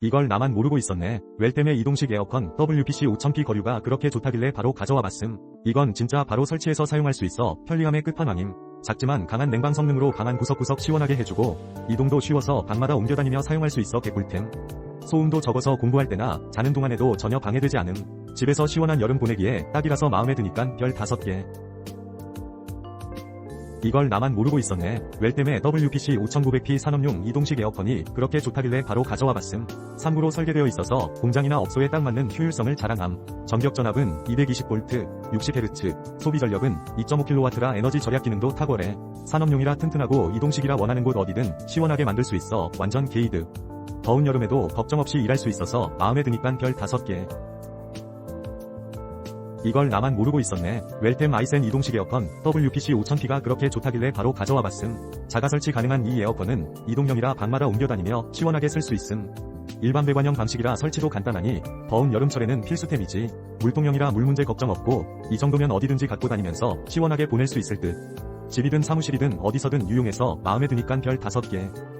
이걸 나만 모르고 있었네. 웰템의 이동식 에어컨 WPC 5000P 거류가 그렇게 좋다길래 바로 가져와 봤음. 이건 진짜 바로 설치해서 사용할 수 있어 편리함의 끝판왕임. 작지만 강한 냉방 성능으로 방안 구석구석 시원하게 해주고 이동도 쉬워서 방마다 옮겨다니며 사용할 수 있어 개꿀템. 소음도 적어서 공부할 때나 자는 동안에도 전혀 방해되지 않음. 집에서 시원한 여름 보내기에 딱이라서 마음에 드니깐 별 5개. 이걸 나만 모르고 있었네. 웰템의 WPC 5900P 산업용 이동식 에어컨이 그렇게 좋다길래 바로 가져와 봤음. 3구로 설계되어 있어서 공장이나 업소에 딱 맞는 효율성을 자랑함. 전격 전압은 220V, 60Hz, 소비 전력은 2.5kW라 에너지 절약 기능도 탁월해. 산업용이라 튼튼하고 이동식이라 원하는 곳 어디든 시원하게 만들 수 있어 완전 게이드. 더운 여름에도 걱정 없이 일할 수 있어서 마음에 드니깐 별 5개. 이걸 나만 모르고 있었네. 웰템 아이센 이동식 에어컨 WPC 5000P가 그렇게 좋다길래 바로 가져와 봤음. 자가 설치 가능한 이 에어컨은 이동형이라 방마다 옮겨다니며 시원하게 쓸 수 있음. 일반 배관형 방식이라 설치도 간단하니 더운 여름철에는 필수템이지. 물통형이라 물 문제 걱정 없고 이 정도면 어디든지 갖고 다니면서 시원하게 보낼 수 있을 듯. 집이든 사무실이든 어디서든 유용해서 마음에 드니깐 별 5개.